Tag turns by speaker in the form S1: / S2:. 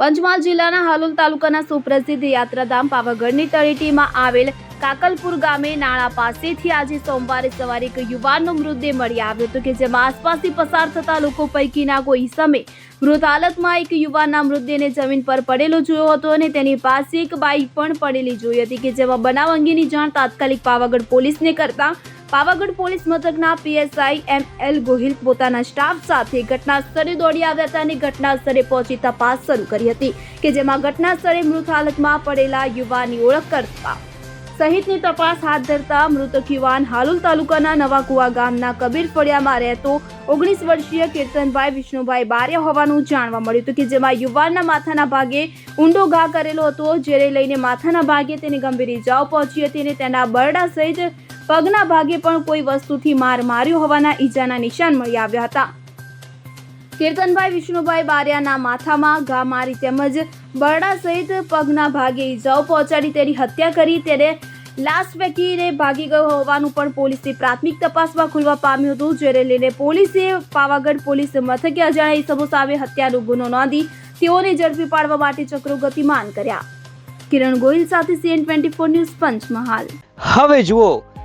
S1: પંચમહાલ જિલ્લાના હાલોલ તાલુકાના સુપ્રસિદ્ધ યાત્રાધામ પાવાગઢની તળેટીમાં આવેલ કાકલપુર ગામે નાળા પાસેથી આજે સોમવારે સવારે એક યુવાનનો મૃતદેહ મળી આવ્યો હતો કે જેમાં આસપાસથી પસાર થતા લોકો પૈકીના કોઈ સમય મૃત હાલતમાં એક યુવાનના મૃતદેહને જમીન પર પડેલો જોયો હતો અને તેની પાસે એક બાઇક પણ પડેલી જોઈ હતી કે જેમાં બનાવ અંગેની જાણ તાત્કાલિક પાવાગઢ પોલીસને કરતા પાવાગઢ પોલીસ મથકના પીએસઆઈ એમ એલ ગોહિલ પોતાના સ્ટાફ સાથે ઘટના સ્થળે દોડી આવ્યા હતા અને ઘટના સ્થળે પહોંચી તપાસ શરૂ કરી હતી કે જેમાં ઘટના સ્થળે મૃત હાલતમાં પડેલા યુવાનની ઓળખ કરતા. સહિતની તપાસ હાથ ધરતા મૃતક યુવાન હાલુલ તાલુકાના નવાકુવા ગામના કબીર ફળિયામાં રહેતો ઓગણીસ વર્ષીય કીર્તનભાઈ વિષ્ણુભાઈ બારિયા હોવાનું જાણવા મળ્યું હતું કે જેમાં યુવાનના માથાના ભાગે ઊંડો ઘા કરેલો હતો, જેને લઈને માથાના ભાગે તેને ગંભીર ઇજાઓ પહોંચી હતી અને તેના બરડા સહિત પગના ભાગે પણ કોઈ વસ્તુથી માર માર્યો હોવાના ઈજાના નિશાન મળી આવ્યા હતા. કીર્તનભાઈ, વિષ્ણુભાઈ બારિયાના માથામાં ઘા મારી તેમજ બરડા સહિત પગના ભાગે ઈજાઓ પહોંચાડી તેની હત્યા કરી તેને લાશ ફેંકીને ભાગી ગયો હોવાનું પણ પોલીસની પ્રાથમિક તપાસમાં ખુલવા પામ્યું હતું, જેને લઈને પોલીસે પાવાગઢ પોલીસ મથકે અજાણ્યા ઇસમો સામે હત્યાનો ગુનો નોંધી તેઓને ઝડપી પાડવા માટે ચક્રો ગતિમાન કર્યા. કિરણ ગોહિલ સાથે CN twenty four news Panchmahal.
S2: હવે જુઓ